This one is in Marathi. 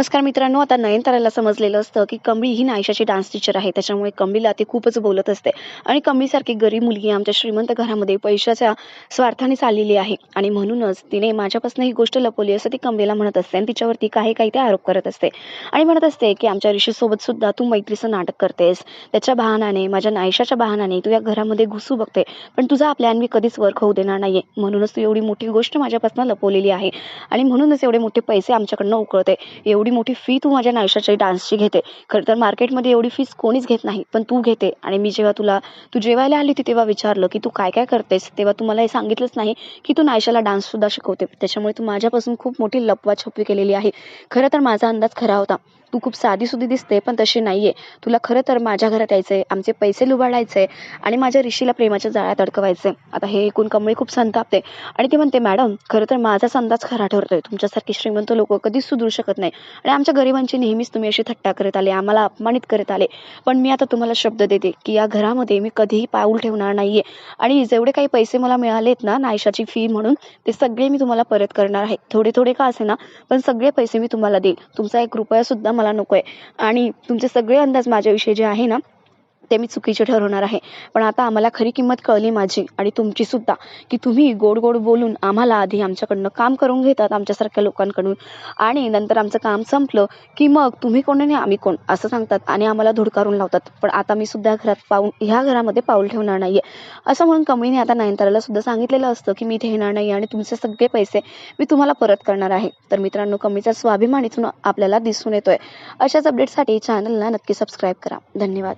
नमस्कार मित्रांनो आता नयनताराला समजलेलं असतं की कमळी ही नायशाची डान्स टीचर आहे. त्याच्यामुळे कमळीला ती खूपच बोलत असते. आणि कमळीसारखी गरीब मुलगी आमच्या श्रीमंत घरामध्ये पैशाच्या स्वार्थाने चाललेली आहे. आणि म्हणूनच तिने माझ्यापासून ही गोष्ट लपवली असं ती कमळीला म्हणत असते आणि तिच्यावरती काही काही ते आरोप करत असते. आणि म्हणत असते की आमच्या ऋषीसोबत सुद्धा तू मैत्रीचं नाटक करतेस. त्याच्या बहानाने माझ्या नायशाच्या बहानाने तू या घरामध्ये घुसू बघते. पण तुझा प्लॅन मी कधीच वर्क होऊ देणार नाहीये. म्हणूनच तू एवढी मोठी गोष्ट माझ्यापासून लपवलेली आहे. आणि म्हणूनच एवढे मोठे पैसे आमच्याकडनं उकळते. एवढी मोठी फी तू माझ्या नायशाच्या डान्सची घेते. खरं तर मार्केटमध्ये एवढी फीस कोणीच घेत नाही पण तू घेते. आणि मी जेव्हा तुला तू जेवायला आली होती तेव्हा विचारलं की तू काय काय करतेस? तेव्हा तू मला हे सांगितलंच नाही की तू नायशाला डान्स सुद्धा शिकवते. त्याच्यामुळे तू माझ्यापासून खूप मोठी लपवाछपवी केलेली आहे. खरं तर माझा अंदाज खरा होता. तू खूप साधीसुधी दिसते पण तशी नाही आहे तुला खरं तर माझ्या घरात यायचं आहे आमचे पैसे लुबाडायचे आणि माझ्या ऋषीला प्रेमाच्या जाळ्यात अडकवायचे आता हे ऐकून कमळी खूप संतापते. आणि ती म्हणते मॅडम खरं तर माझाच अंदाज खरा ठरतोय. तुमच्यासारखी श्रीमंत लोक कधीच सुधरू शकत नाही. आणि आमच्या गरिबांची नेहमीच तुम्ही अशी थट्टा करत आले आम्हाला अपमानित करत आले. पण मी आता तुम्हाला शब्द देते की या घरामध्ये मी कधीही पाऊल ठेवणार नाहीये. आणि जेवढे काही पैसे मला मिळालेत ना नायशाची फी म्हणून ते सगळे मी तुम्हाला परत करणार आहे. थोडे थोडे का असे ना पण सगळे पैसे मी तुम्हाला देईल. तुमचा एक रुपया सुद्धा मला नकोय. आणि तुमचे सगळे अंदाज माझ्याविषयी जे आहे ना ते मी चुकीचे ठरवणार आहे. पण आता आम्हाला खरी किंमत कळली माझी आणि तुमची सुद्धा की तुम्ही गोड गोड बोलून आम्हाला आधी आमच्याकडनं काम करून घेतात आमच्यासारख्या लोकांकडून. आणि नंतर आमचं काम संपलं की मग तुम्ही कोण आणि आम्ही कोण असं सांगतात आणि आम्हाला धुडकारून लावतात. पण आता मी सुद्धा घरात पाऊल ह्या घरामध्ये पाऊल ठेवणार नाहीये. असं म्हणून कमळीने आता नयनताराला सुद्धा सांगितलेलं असतं की मी इथे येणार नाही आणि तुमचे सगळे पैसे मी तुम्हाला परत करणार आहे. तर मित्रांनो कमळीचा स्वाभिमान इथून आपल्याला दिसून येतोय. अशाच अपडेटसाठी चॅनलला नक्की सबस्क्राईब करा. धन्यवाद.